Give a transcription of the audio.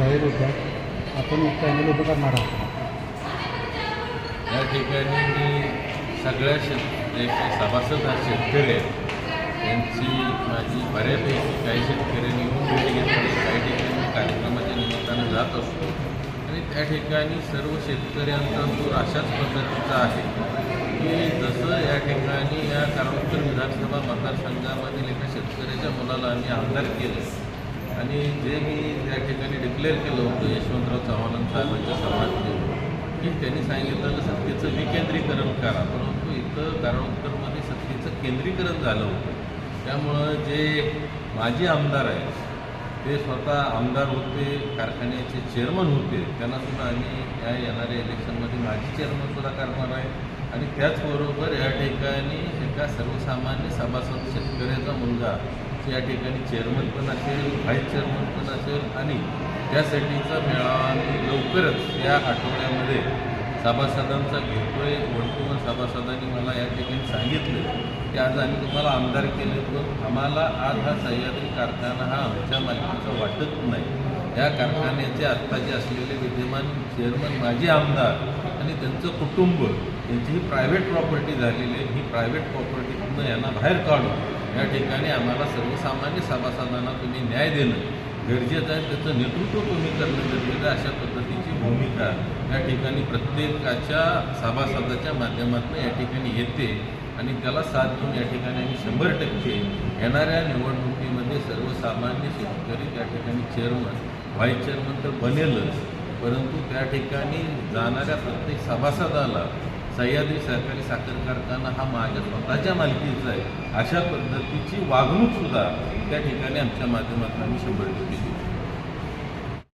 जाहीर होत्या. आपण एक पॅनल उभं करणार आहोत. या ठिकाणी मी सगळ्या शेत सभासद शेतकरी आहेत त्यांची माझी बऱ्यापैकी काही शेतकऱ्यांनी येऊन भेट घेतली काही ठिकाणी मी कार्यक्रमाच्या निमित्तानं जात असतो. आणि त्या ठिकाणी सर्व शेतकऱ्यांचा सूर अशाच पद्धतीचा आहे की जसं या ठिकाणी या कारणोत्तर विधानसभा मतदारसंघामधील एका शेतकऱ्याच्या मुलाला आम्ही आमदार केलं. आणि जे मी त्या डिक्लेअर केलं होतं यशवंतराव चव्हाण साहेबांच्या सभागृहात की त्यांनी सांगितलं सत्तेचं विकेंद्रीकरण करा. परंतु इथं कारवारकरमध्ये सत्तेचं केंद्रीकरण झालं होतं. त्यामुळं जे माजी आमदार आहेत ते स्वतः आमदार होते कारखान्याचे चेअरमन होते. त्यांनासुद्धा आम्ही या येणाऱ्या इलेक्शनमध्ये माजी चेअरमनसुद्धा करणार आहे. आणि त्याचबरोबर या ठिकाणी एका सर्वसामान्य सभासद शेतकऱ्याचा मुलगा या ठिकाणी चेअरमन पण असेल व्हाईस चेअरमन पण असेल आणि त्यासाठीचा मेळावा आम्ही लवकरच या आठवड्यामध्ये सभासदांचा घेतोय. वन टू वन सभासदांनी मला या ठिकाणी सांगितलं की आज आम्ही तुम्हाला आमदार केले पण आम्हाला आज हा सह्याद्री कारखाना हा आमच्या मालकीचा वाटत नाही. या कारखान्याचे आत्ताचे असलेले विद्यमान चेअरमन माजी आमदार आणि त्यांचं कुटुंब त्यांची ही प्रायव्हेट प्रॉपर्टी झालेली आहे. ही प्रायव्हेट प्रॉपर्टीतून यांना बाहेर काढून या ठिकाणी आम्हाला सर्वसामान्य सभासदांना तुम्ही न्याय देणं गरजेचं आहे. त्याचं नेतृत्व तुम्ही करणं गरजेचं अशा पद्धतीची भूमिका या ठिकाणी प्रत्येकाच्या सभासदाच्या माध्यमातून या ठिकाणी येते आणि त्याला साथ देऊन या ठिकाणी आम्ही शंभर टक्के येणाऱ्या निवडणुकीमध्ये सर्वसामान्य शेतकरी त्या ठिकाणी चेअरमन व्हाईस चेअरमन तर बनेलच. परंतु त्या ठिकाणी जाणाऱ्या प्रत्येक सभासदाला सह्याद्री सहकारी साखर कारखाना हा माझ्या स्वतःच्या मालकीचा आहे. अशा पद्धतीची वागणूक सुद्धा त्या ठिकाणी आमच्या माध्यमातून आम्ही शंभर टक्के